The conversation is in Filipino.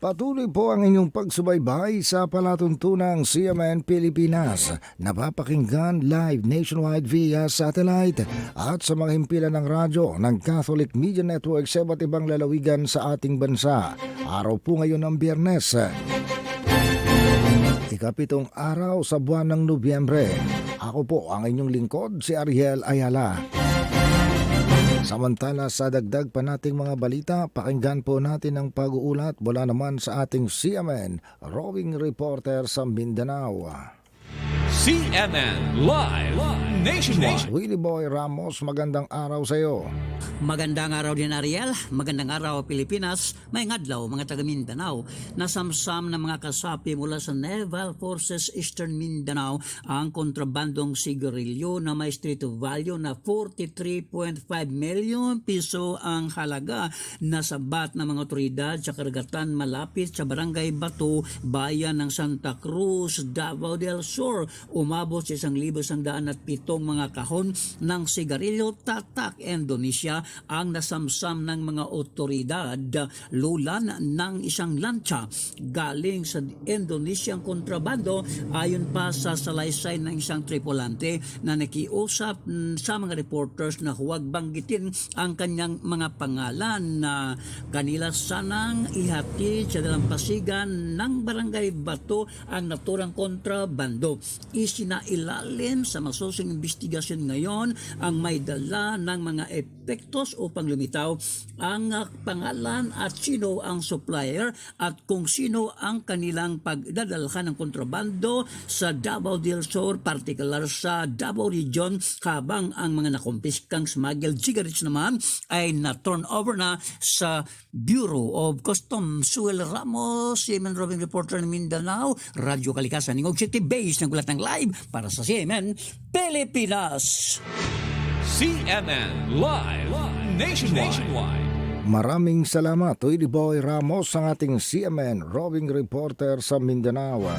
Patuloy po ang inyong pagsubaybay sa palatuntunang CMN Pilipinas. Napapakinggan live nationwide via satellite at sa mga himpilan ng radyo ng Catholic Media Network sa iba't ibang lalawigan sa ating bansa. Araw po ngayon ng biyernes. Ikapitong araw sa buwan ng Nobyembre. Ako po ang inyong lingkod, si Ariel Ayala. Samantala sa dagdag pa nating mga balita, pakinggan po natin ang pag-uulat mula naman sa ating CMN Rowing Reporter sa Mindanao. CNN Live Nationwide. Willie Boy Ramos, magandang araw sa iyo. Magandang araw din Ariel, magandang araw Pilipinas, may ngadlaw mga taga Mindanao. Nasamsam ng mga kasapi mula sa Naval Forces Eastern Mindanao ang kontrabandong sigarilyo na may street value na 43.5 million piso ang halaga na sabat ng mga otoridad sa karagatan malapit sa Barangay Bato, bayan ng Santa Cruz, Davao del Sur. Umabot sa isang libo sandaan at pitong mga kahon ng sigarilyo tatak Indonesia ang nasamsam ng mga otoridad lulan ng isang lancha galing sa Indonesiang kontrabando ayon pa sa salaysay ng isang tripulante na nakiusap sa mga reporters na huwag banggitin ang kanyang mga pangalan na kanila sanang ihatid sa dalampasigan ng barangay Bato ang naturang kontrabando. Isinailalim sa masusing investigasyon ngayon ang may dala ng mga epektos upang lumitaw ang pangalan at sino ang supplier at kung sino ang kanilang pagdadalhan ng kontrabando sa Davao del Sur, particular sa Davao Region, habang ang mga nakumpiskang smuggled cigarettes naman ay na-turn over na sa Bureau of Customs. Suel Ramos, CMN Roving Reporter ng Mindanao, Radyo Kalikasan, Ningog City Base, ng gulat ng live para sa CMN Pilipinas. CNN Live Nationwide. Maraming salamat, Willie Boy Ramos, ang ating CMN Rowing Reporter sa Mindanao.